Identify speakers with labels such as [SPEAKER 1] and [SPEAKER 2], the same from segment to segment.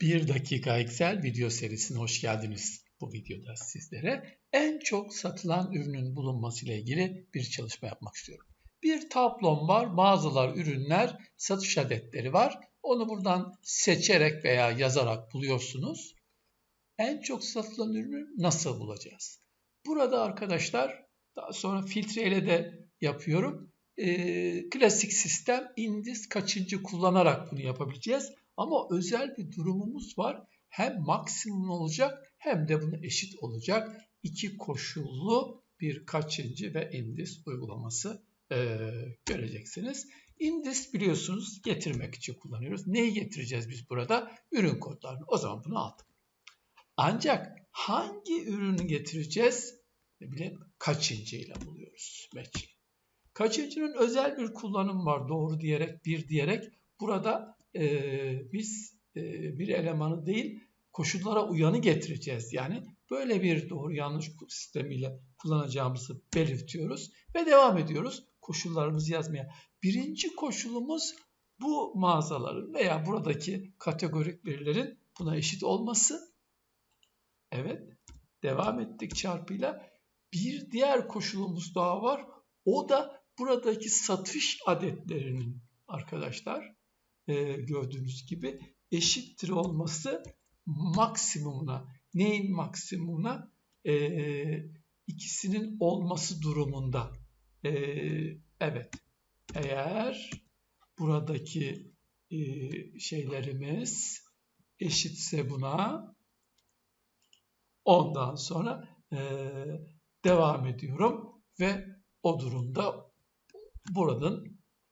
[SPEAKER 1] 1 dakika Excel video serisine hoş geldiniz. Bu videoda sizlere en çok satılan ürünün bulunması ile ilgili bir çalışma yapmak istiyorum. Bir tablom var, mağazalar, ürünler, satış adetleri var. Onu buradan seçerek veya yazarak buluyorsunuz. En çok satılan ürünü nasıl bulacağız? Burada arkadaşlar daha sonra filtreyle de yapıyorum. Ee, klasik sistem indis kaçıncı kullanarak bunu yapabileceğiz. Ama özel bir durumumuz var. Hem maksimum olacak hem de buna eşit olacak. İki koşullu bir kaçıncı ve indis uygulaması e, göreceksiniz. Indis biliyorsunuz getirmek için kullanıyoruz. Neyi getireceğiz biz burada? Ürün kodlarını. O zaman bunu aldık. Ancak hangi ürünü getireceğiz? Ne bileyim kaçıncıyla buluyoruz match'i. Kaçıncının özel bir kullanım var doğru diyerek bir diyerek burada e, biz e, bir elemanı değil koşullara uyanı getireceğiz. Yani böyle bir doğru yanlış sistemiyle kullanacağımızı belirtiyoruz ve devam ediyoruz koşullarımızı yazmaya. Birinci koşulumuz bu mağazaların veya buradaki kategorik verilerin buna eşit olması. Evet, devam ettik çarpıyla. Bir diğer koşulumuz daha var. O da buradaki satış adetlerinin arkadaşlar e, gördüğünüz gibi eşittir olması maksimumuna. Neyin maksimumuna? E, ikisinin olması durumunda. E, evet. Eğer buradaki e, şeylerimiz eşitse buna ondan sonra e, devam ediyorum ve o durumda buradan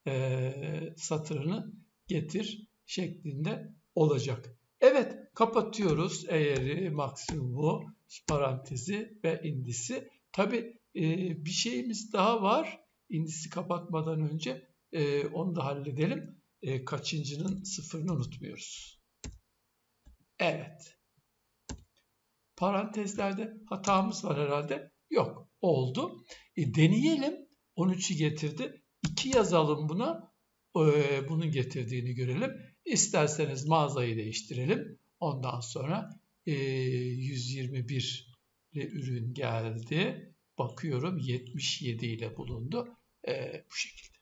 [SPEAKER 1] e, satırını getir şeklinde olacak. Evet kapatıyoruz eğeri, maksimumu, parantezi ve indisi. Tabi e, bir şeyimiz daha var. İndisi kapatmadan önce e, onu da halledelim. E, kaçıncının sıfırını unutmuyoruz. Evet. Parantezlerde hatamız var herhalde. Yok. Oldu. E, deneyelim. 13'ü getirdi. 2 yazalım buna bunun getirdiğini görelim. İsterseniz mağazayı değiştirelim. Ondan sonra 121 ile ürün geldi. Bakıyorum 77 ile bulundu. Bu şekilde.